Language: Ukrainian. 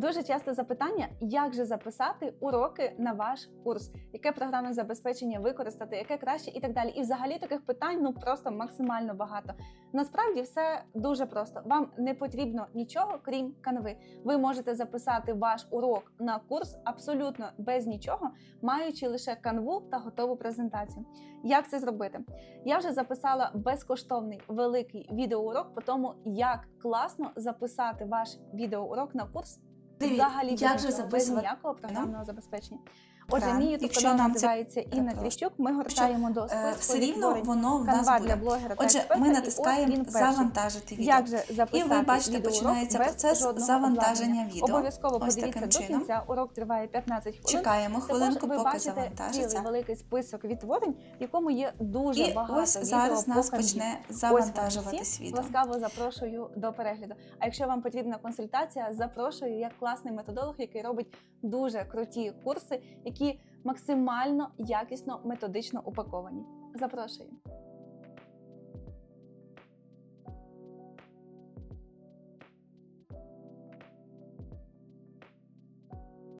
Дуже часто запитання, як же записати уроки на ваш курс, яке програмне забезпечення використати, яке краще і так далі. І взагалі таких питань ну просто максимально багато. Насправді все дуже просто. Вам не потрібно нічого, крім канви. Ви можете записати ваш урок на курс абсолютно без нічого, маючи лише канву та готову презентацію. Як це зробити? Я вже записала безкоштовний великий відеоурок по тому, як класно записати ваш відеоурок на курс. Взагалі Як же записувати? ніякого програмного забезпечення. Отже, мій YouTube Якщо канал називається Інна. Тріщук. Ми гортаємо до Е, все рівно воно в нас буде. для блогера Отже, ми натискаємо завантажити відео. Як же записати І ви бачите, починається процес завантаження відео. Обов'язково Ось подивіться таким до чином. кінця. Урок триває 15 хвилин. Чекаємо хвилинку, поки бачите цілий великий список відтворень, в якому є дуже І багато ось зараз нас почне завантажуватись відео. Ласкаво запрошую до перегляду. А якщо вам потрібна консультація, запрошую як класний методолог, який робить дуже круті курси, які максимально якісно методично упаковані. Запрошую.